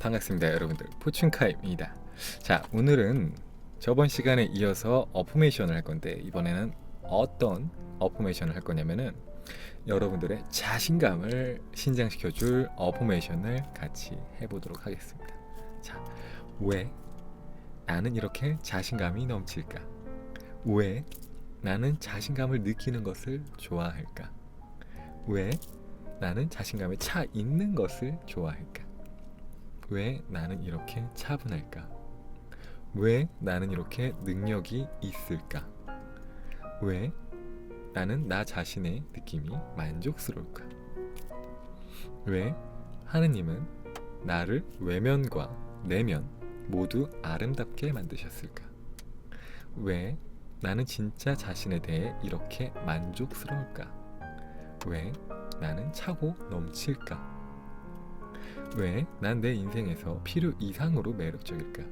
반갑습니다 여러분들. 포춘카입니다. 자 오늘은 저번 시간에 이어서 어프메이션을 할 건데 이번에는 어떤 어프메이션을 할 거냐면은 여러분들의 자신감을 신장시켜 줄 어프메이션을 같이 해보도록 하겠습니다. 자 왜 나는 이렇게 자신감이 넘칠까? 왜 나는 자신감을 느끼는 것을 좋아할까? 왜 나는 자신감에 차 있는 것을 좋아할까 왜 나는 이렇게 차분할까? 왜 나는 이렇게 능력이 있을까? 왜 나는 나 자신의 느낌이 만족스러울까? 왜 하느님은 나를 외면과 내면 모두 아름답게 만드셨을까? 왜 나는 진짜 자신에 대해 이렇게 만족스러울까? 왜 나는 차고 넘칠까? 왜 난 내 인생에서 필요 이상으로 매력적일까?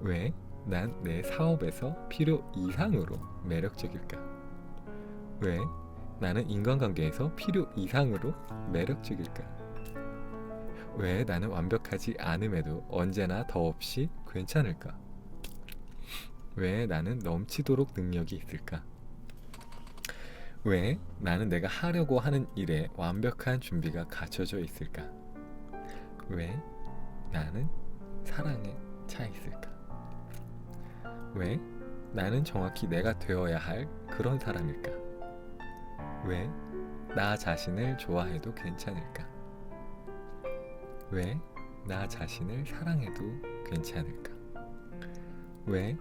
왜 난 내 사업에서 필요 이상으로 매력적일까? 왜 나는 인간관계에서 필요 이상으로 매력적일까? 왜 나는 완벽하지 않음에도 언제나 더없이 괜찮을까? 왜 나는 넘치도록 능력이 있을까? 왜 나는 내가 하려고 하는 일에 완벽한 준비가 갖춰져 있을까? 왜 나는 사랑에 차 있을까? 왜 나는 정확히 내가 되어야 할 그런 사람일까? 왜 나 자신을 좋아해도 괜찮을까? 왜 나 자신을 사랑해도 괜찮을까? 왜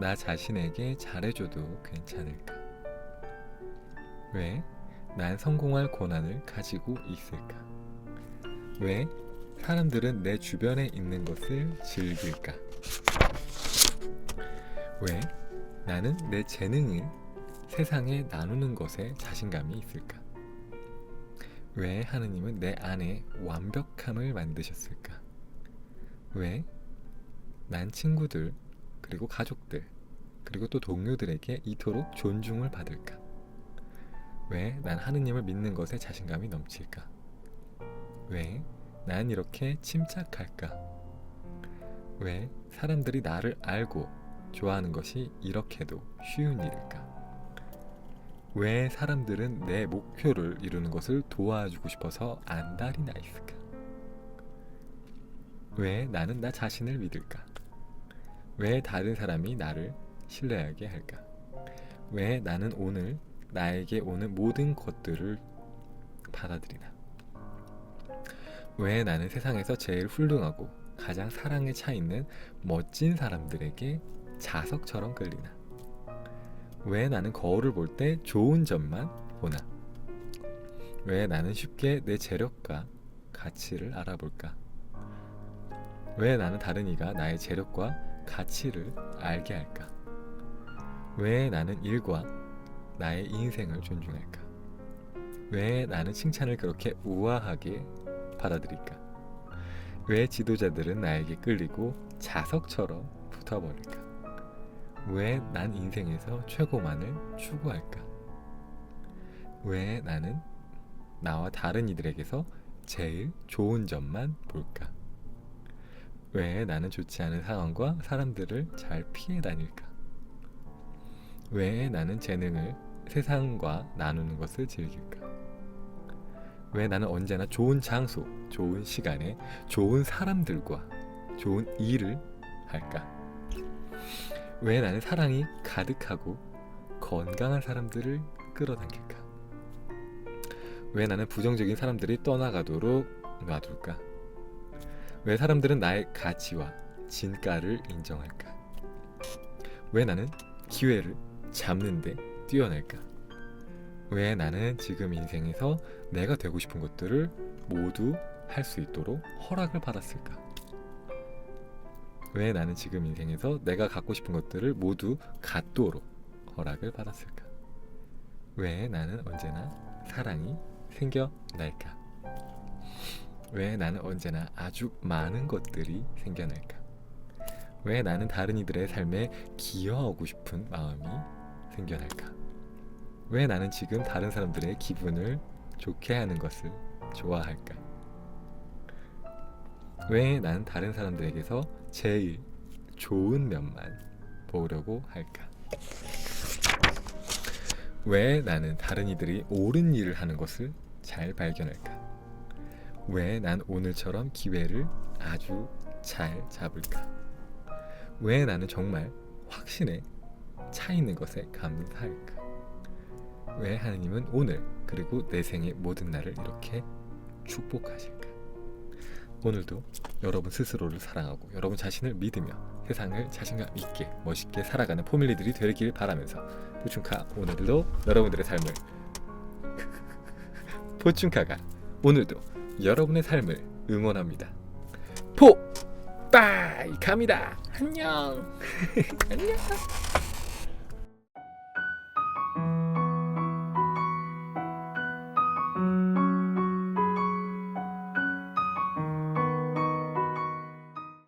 나 자신에게 잘해줘도 괜찮을까? 왜 난 성공할 권한을 가지고 있을까? 왜 사람들은 내 주변에 있는 것을 즐길까? 왜 나는 내 재능을 세상에 나누는 것에 자신감이 있을까? 왜 하느님은 내 안에 완벽함을 만드셨을까? 왜 난 친구들 그리고 가족들 그리고 또 동료들에게 이토록 존중을 받을까? 왜 난 하느님을 믿는 것에 자신감이 넘칠까? 왜 난 이렇게 침착할까? 왜 사람들이 나를 알고 좋아하는 것이 이렇게도 쉬운 일일까? 왜 사람들은 내 목표를 이루는 것을 도와주고 싶어서 안달이 나 있을까? 왜 나는 나 자신을 믿을까? 왜 다른 사람이 나를 신뢰하게 할까? 왜 나는 오늘 나에게 오는 모든 것들을 받아들이나? 왜 나는 세상에서 제일 훌륭하고 가장 사랑에 차 있는 멋진 사람들에게 자석처럼 끌리나? 왜 나는 거울을 볼 때 좋은 점만 보나? 왜 나는 쉽게 내 재력과 가치를 알아볼까? 왜 나는 다른 이가 나의 재력과 가치를 알게 할까? 왜 나는 일과 나의 인생을 존중할까? 왜 나는 칭찬을 그렇게 우아하게 받아들일까? 왜 지도자들은 나에게 끌리고 자석처럼 붙어버릴까? 왜 난 인생에서 최고만을 추구할까? 왜 나는 나와 다른 이들에게서 제일 좋은 점만 볼까? 왜 나는 좋지 않은 상황과 사람들을 잘 피해 다닐까? 왜 나는 재능을 세상과 나누는 것을 즐길까? 왜 나는 언제나 좋은 장소, 좋은 시간에 좋은 사람들과 좋은 일을 할까? 왜 나는 사랑이 가득하고 건강한 사람들을 끌어당길까? 왜 나는 부정적인 사람들이 떠나가도록 놔둘까? 왜 사람들은 나의 가치와 진가를 인정할까? 왜 나는 기회를 잡는데 뛰어날까? 왜 나는 지금 인생에서 내가 되고 싶은 것들을 모두 할 수 있도록 허락을 받았을까? 왜 나는 지금 인생에서 내가 갖고 싶은 것들을 모두 갖도록 허락을 받았을까? 왜 나는 언제나 사랑이 생겨날까? 왜 나는 언제나 아주 많은 것들이 생겨날까? 왜 나는 다른 이들의 삶에 기여하고 싶은 마음이 생겨날까? 왜 나는 지금 다른 사람들의 기분을 좋게 하는 것을 좋아할까? 왜난 다른 사람들에게서 제일 좋은 면만 보려고 할까? 왜 나는 다른 이들이 옳은 일을 하는 것을 잘 발견할까? 왜 난 오늘처럼 기회를 아주 잘 잡을까? 왜 나는 정말 확신에 차 있는 것에 감사할까? 왜 하느님은 오늘 그리고 내 생의 모든 날을 이렇게 축복하실까? 오늘도 여러분 스스로를 사랑하고 여러분 자신을 믿으며 세상을 자신감 있게 멋있게 살아가는 포밀리들이 되길 바라면서 포춘카 오늘도 여러분들의 삶을 포춘카가 오늘도 여러분의 삶을 응원합니다. 포 빠이 갑니다. 안녕. 안녕.